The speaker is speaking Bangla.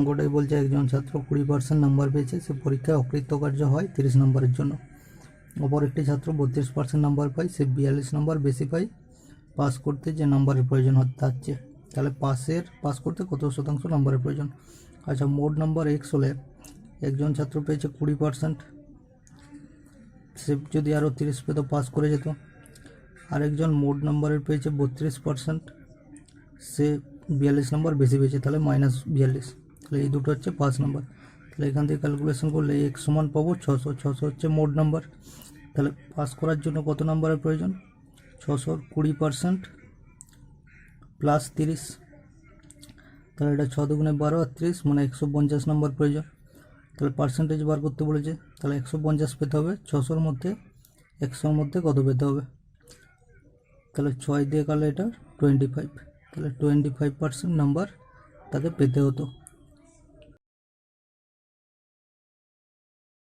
অঙ্কটাই বলছে, একজন ছাত্র কুড়ি পার্সেন্ট নাম্বার পেয়েছে, সে পরীক্ষায় অকৃতকার্য হয় তিরিশ নম্বরের জন্য। অপর একটি ছাত্র বত্রিশ পার্সেন্ট নাম্বার পায়, সে বিয়াল্লিশ নম্বর বেশি পায় পাস করতে যে নাম্বারের প্রয়োজন হচ্ছে তাহলে পাসের পাস করতে কত শতাংশ নাম্বারের প্রয়োজন? আচ্ছা মোট নাম্বার এক্স হলে একজন ছাত্র পেয়েছে কুড়ি পার্সেন্ট সে যদি আরও তিরিশ পেতো পাস করে যেত। আরেকজন মোট নাম্বারের পেয়েছে বত্রিশ পার্সেন্ট সে বিয়াল্লিশ নম্বর বেশি পেয়েছে, তাহলে মাইনাস বিয়াল্লিশ। তাহলে এই দুটো হচ্ছে পাঁচ নম্বর। তাহলে এখান থেকে ক্যালকুলেশন করলে এক সমান পাবো ছশো ছশো হচ্ছে মোট নাম্বার তাহলে পাস করার জন্য কত নাম্বারের প্রয়োজন? ছশোর কুড়ি পার্সেন্ট প্লাস তিরিশ। তাহলে এটা ছ দুগুণে বারো আর তিরিশ মানে একশো পঞ্চাশ নম্বর প্রয়োজন। তাহলে পার্সেন্টেজ বার করতে বলেছে। তাহলে একশো পঞ্চাশ পেতে হবে। ছশোর মধ্যে, একশোর মধ্যে কত পেতে হবে? তাহলে ছয় দিয়ে কালে এটা টোয়েন্টি ফাইভ তাহলে টোয়েন্টি ফাইভ পার্সেন্ট নাম্বার তাকে পেতে হতো।